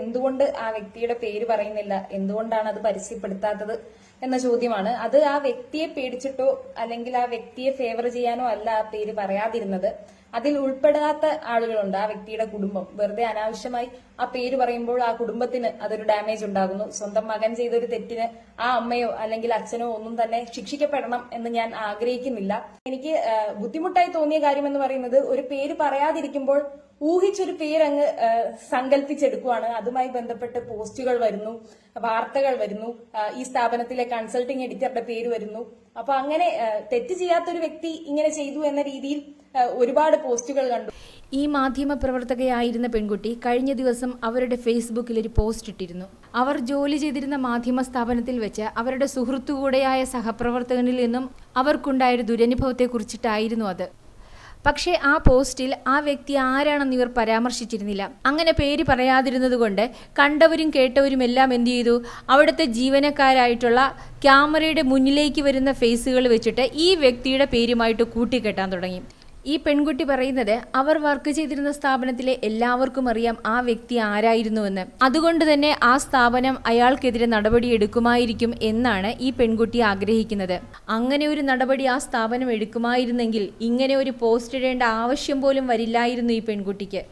എന്തുകൊണ്ട് ആ വ്യക്തിയുടെ പേര് പറയുന്നില്ല? എന്തുകൊണ്ടാണ് അത് പരസ്യപ്പെടുത്താത്തത് എന്ന ചോദ്യമാണ്. അത് ആ വ്യക്തിയെ പേടിച്ചിട്ടോ അല്ലെങ്കിൽ ആ വ്യക്തിയെ ഫേവർ ചെയ്യാനോ അല്ല ആ പേര് പറയാതിരുന്നത്. അതിൽ ഉൾപ്പെടാത്ത ആളുകളുണ്ട് ആ വ്യക്തിയുടെ കുടുംബം. വെറുതെ അനാവശ്യമായി ആ പേര് പറയുമ്പോൾ ആ കുടുംബത്തിന് അതൊരു ഡാമേജ് ഉണ്ടാകുന്നു. സ്വന്തം മകൻ ചെയ്തൊരു തെറ്റിന് ആ അമ്മയോ അല്ലെങ്കിൽ അച്ഛനോ ഒന്നും തന്നെ ശിക്ഷിക്കപ്പെടണം എന്ന് ഞാൻ ആഗ്രഹിക്കുന്നില്ല. എനിക്ക് ബുദ്ധിമുട്ടായി തോന്നിയ കാര്യം എന്ന് പറയുന്നത് ഒരു പേര് പറയാതിരിക്കുമ്പോൾ ഊഹിച്ചൊരു പേരങ്ങ് സങ്കല്പിച്ചെടുക്കുവാണ് അതുമായി ബന്ധപ്പെട്ട് പോസ്റ്റുകൾ വരുന്നു വാർത്തകൾ വരുന്നു ഈ സ്ഥാപനത്തിലെ കൺസൾട്ടിംഗ് എഡിറ്ററുടെ പേര് വരുന്നു. അപ്പൊ അങ്ങനെ തെറ്റ് ചെയ്യാത്തൊരു വ്യക്തി ഇങ്ങനെ ചെയ്തു എന്ന രീതിയിൽ ഒരുപാട് പോസ്റ്റുകൾ കണ്ടു. ഈ മാധ്യമ പ്രവർത്തകയായിരുന്ന പെൺകുട്ടി കഴിഞ്ഞ ദിവസം അവരുടെ ഫേസ്ബുക്കിൽ ഒരു പോസ്റ്റ് ഇട്ടിരുന്നു. അവർ ജോലി ചെയ്തിരുന്ന മാധ്യമ സ്ഥാപനത്തിൽ വെച്ച് അവരുടെ സുഹൃത്തുകൂടെയായ സഹപ്രവർത്തകനിൽ നിന്നും അവർക്കുണ്ടായ ദുരനുഭവത്തെക്കുറിച്ചിട്ടായിരുന്നു അത്. പക്ഷേ ആ പോസ്റ്റിൽ ആ വ്യക്തി ആരാണെന്ന് ഇവർ പരാമർശിച്ചിരുന്നില്ല. അങ്ങനെ പേര് പറയാതിരുന്നതുകൊണ്ട് കണ്ടവരും കേട്ടവരും എല്ലാം എന്തു ചെയ്തു? അവിടുത്തെ ജീവനക്കാരായിട്ടുള്ള ക്യാമറയുടെ മുന്നിലേക്ക് വരുന്ന ഫേസുകൾ വെച്ചിട്ട് ഈ വ്യക്തിയുടെ പേരുമായിട്ട് കൂട്ടിക്കെട്ടാൻ തുടങ്ങി. ഈ പെൺകുട്ടി പറയുന്നത് അവർ വർക്ക് ചെയ്തിരുന്ന സ്ഥാപനത്തിലെ എല്ലാവർക്കും അറിയാം ആ വ്യക്തി ആരായിരുന്നുവെന്ന്. അതുകൊണ്ട് തന്നെ ആ സ്ഥാപനം അയാൾക്കെതിരെ നടപടി എടുക്കുമായിരിക്കും എന്നാണ് ഈ പെൺകുട്ടി ആഗ്രഹിക്കുന്നത്. അങ്ങനെ ഒരു നടപടി ആ സ്ഥാപനം എടുക്കുമായിരുന്നെങ്കിൽ ഇങ്ങനെ ഒരു പോസ്റ്റ് ഇടേണ്ട ആവശ്യം പോലും വരില്ലായിരുന്നു ഈ പെൺകുട്ടിക്ക്.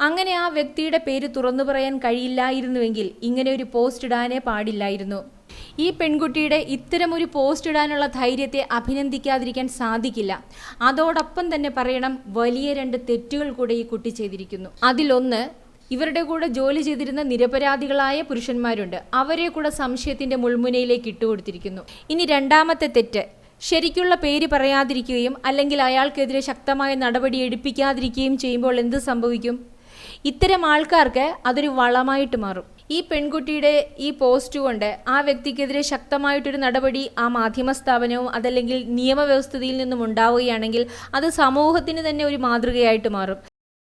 അങ്ങനെ ആ വ്യക്തിയുടെ പേര് തുറന്നു പറയാൻ കഴിയില്ലായിരുന്നുവെങ്കിൽ ഇങ്ങനെ ഒരു പോസ്റ്റ് ഇടാനേ പാടില്ലായിരുന്നു. ഈ പെൺകുട്ടിയുടെ ഇത്തരമൊരു പോസ്റ്റ് ഇടാനുള്ള ധൈര്യത്തെ അഭിനന്ദിക്കാതിരിക്കാൻ സാധിക്കില്ല. അതോടൊപ്പം തന്നെ പറയണം വലിയ രണ്ട് തെറ്റുകൾ കൂടെ ഈ കുട്ടി ചെയ്തിരിക്കുന്നു. അതിലൊന്ന് ഇവരുടെ കൂടെ ജോലി ചെയ്തിരുന്ന നിരപരാധികളായ പുരുഷന്മാരുണ്ട്. അവരെ കൂടെ സംശയത്തിന്റെ മുൾമുനയിലേക്ക് ഇട്ടുകൊടുത്തിരിക്കുന്നു. ഇനി രണ്ടാമത്തെ തെറ്റ് ശരിക്കുള്ള പേര് പറയാതിരിക്കുകയും അല്ലെങ്കിൽ അയാൾക്കെതിരെ ശക്തമായ നടപടി എടുപ്പിക്കാതിരിക്കുകയും ചെയ്യുമ്പോൾ എന്ത് സംഭവിക്കും? ഇത്തരം ആൾക്കാർക്ക് അതൊരു വളമായിട്ട് മാറും. ഈ പെൺകുട്ടിയുടെ ഈ പോസ്റ്റ് കൊണ്ട് ആ വ്യക്തിക്കെതിരെ ശക്തമായിട്ടൊരു നടപടി ആ മാധ്യമ സ്ഥാപനവും അതല്ലെങ്കിൽ നിയമവ്യവസ്ഥയിൽ നിന്നും ഉണ്ടാവുകയാണെങ്കിൽ അത് സമൂഹത്തിന് തന്നെ ഒരു മാതൃകയായിട്ട് മാറും.